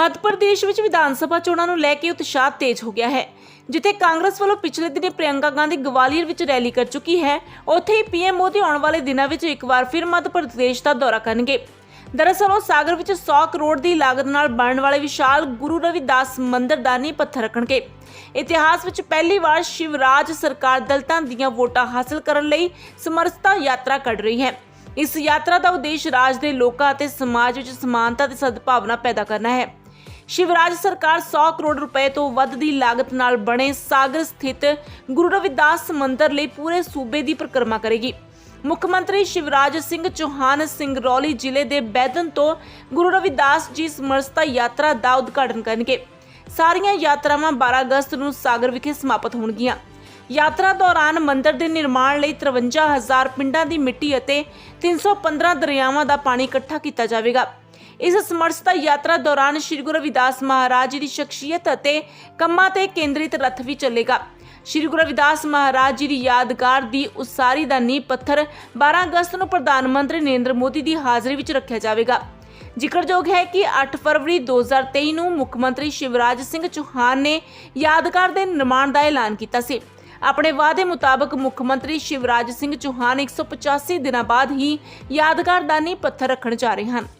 ਮੱਧ ਪ੍ਰਦੇਸ਼ ਵਿੱਚ ਵਿਧਾਨ ਸਭਾ ਚੋਣਾਂ ਨੂੰ ਲੈ ਕੇ ਉਤਸ਼ਾਹ ਤੇਜ਼ ਹੋ ਗਿਆ ਹੈ, ਜਿੱਥੇ ਕਾਂਗਰਸ ਵੱਲੋਂ ਪਿਛਲੇ ਦਿਨੀ ਪ੍ਰਿਯੰਕਾ ਗਾਂਧੀ ਗਵਾਲੀਅਰ ਵਿੱਚ ਰੈਲੀ ਕਰ ਚੁੱਕੀ ਹੈ, ਉੱਥੇ ਹੀ ਪੀਐਮ ਮੋਦੀ ਆਉਣ ਵਾਲੇ ਦਿਨਾਂ ਵਿੱਚ ਇੱਕ ਵਾਰ ਫਿਰ ਮੱਧ ਪ੍ਰਦੇਸ਼ ਦਾ ਦੌਰਾ ਕਰਨਗੇ। ਦਰਅਸਲ ਉਹ ਸਾਗਰ ਵਿੱਚ 100 ਕਰੋੜ ਦੀ ਲਾਗਤ ਨਾਲ ਬਣਨ ਵਾਲੇ ਵਿਸ਼ਾਲ ਗੁਰੂ ਰਵਿਦਾਸ ਮੰਦਿਰ ਦਾ ਨੀਂਹ ਪੱਥਰ ਰੱਖਣਗੇ। ਇਤਿਹਾਸ ਵਿੱਚ ਪਹਿਲੀ ਵਾਰ ਸ਼ਿਵਰਾਜ ਸਰਕਾਰ ਦਲਤਾਂ ਦੀਆਂ ਵੋਟਾਂ ਹਾਸਲ ਕਰਨ ਲਈ ਸਮਰਸਤਾ ਯਾਤਰਾ ਕੱਢ ਰਹੀ ਹੈ। ਇਸ ਯਾਤਰਾ ਦਾ ਉਦੇਸ਼ ਰਾਜ ਦੇ ਲੋਕਾਂ ਅਤੇ ਸਮਾਜ ਵਿੱਚ ਸਮਾਨਤਾ ਤੇ ਸਦਭਾਵਨਾ ਪੈਦਾ ਕਰਨਾ ਹੈ। ਸ਼ਿਵਰਾਜ ਸਰਕਾਰ 100 ਕਰੋੜ ਰੁਪਏ ਤੋਂ ਵੱਧ ਦੀ ਲਾਗਤ ਨਾਲ ਬਣੇ ਸਾਗਰ ਸਥਿਤ ਗੁਰੂ ਰਵਿਦਾਸ ਮੰਦਿਰ ਲਈ ਪੂਰੇ ਸੂਬੇ ਦੀ ਪਰਿਕਰਮਾ ਕਰੇਗੀ। ਮੁੱਖ ਮੰਤਰੀ ਸ਼ਿਵਰਾਜ ਸਿੰਘ ਚੌਹਾਨ ਸਿੰਗਰੌਲੀ ਜ਼ਿਲ੍ਹੇ ਦੇ ਬੈਦਨ ਤੋਂ ਗੁਰੂ ਰਵਿਦਾਸ ਜੀ ਸਮਰਸਤਾ ਯਾਤਰਾ ਦਾ ਉਦਘਾਟਨ ਕਰਨਗੇ। ਸਾਰੀਆਂ ਯਾਤਰਾਵਾਂ 12 ਅਗਸਤ ਨੂੰ ਸਾਗਰ ਵਿਖੇ ਸਮਾਪਤ ਹੋਣਗੀਆਂ। ਯਾਤਰਾ ਦੌਰਾਨ ਮੰਦਿਰ ਦੇ ਨਿਰਮਾਣ ਲਈ 53000 ਪਿੰਡਾਂ ਦੀ ਮਿੱਟੀ ਅਤੇ 315 ਦਰਿਆਵਾਂ ਦਾ ਪਾਣੀ ਇਕੱਠਾ ਕੀਤਾ ਜਾਵੇਗਾ। ਇਸ ਸਮਰਸਤਾ ਯਾਤਰਾ ਦੌਰਾਨ ਸ੍ਰੀ ਗੁਰੂ ਰਵਿਦਾਸ ਮਹਾਰਾਜ ਜੀ ਦੀ ਸ਼ਖਸੀਅਤ ਅਤੇ ਕੰਮਾਂ ਤੇ ਕੇਂਦਰਿਤ ਰੱਥ ਵੀ ਚੱਲੇਗਾ। ਸ੍ਰੀ ਗੁਰੂ ਰਵਿਦਾਸ ਮਹਾਰਾਜ ਜੀ ਦੀ ਯਾਦਗਾਰ ਦੀ ਉਸਾਰੀ ਦਾ ਨੀਂਹ ਪੱਥਰ 12 ਅਗਸਤ ਨੂੰ ਪ੍ਰਧਾਨ ਮੰਤਰੀ ਨਰਿੰਦਰ ਮੋਦੀ ਦੀ ਹਾਜ਼ਰੀ ਵਿੱਚ ਰੱਖਿਆ ਜਾਵੇਗਾ। ਜ਼ਿਕਰਯੋਗ ਹੈ ਕਿ 8 ਫਰਵਰੀ 2023 ਨੂੰ ਮੁੱਖ ਮੰਤਰੀ ਸ਼ਿਵਰਾਜ ਸਿੰਘ ਚੌਹਾਨ ਨੇ ਯਾਦਗਾਰ ਦੇ ਨਿਰਮਾਣ ਦਾ ਐਲਾਨ ਕੀਤਾ ਸੀ। ਆਪਣੇ ਵਾਅਦੇ ਮੁਤਾਬਕ ਮੁੱਖ ਮੰਤਰੀ ਸ਼ਿਵਰਾਜ ਸਿੰਘ ਚੌਹਾਨ 185 ਦਿਨਾਂ ਬਾਅਦ ਹੀ ਯਾਦਗਾਰ ਦਾ ਨੀਂਹ ਪੱਥਰ ਰੱਖਣ ਜਾ ਰਹੇ ਹਨ।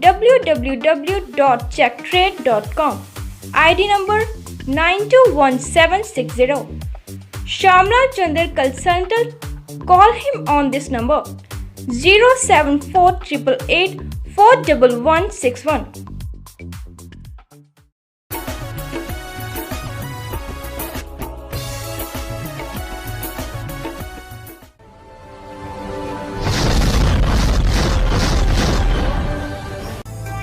www.checktrade.com. ID number 921760. Shamla Chandar Consultant. Call him on this number 07488 41161.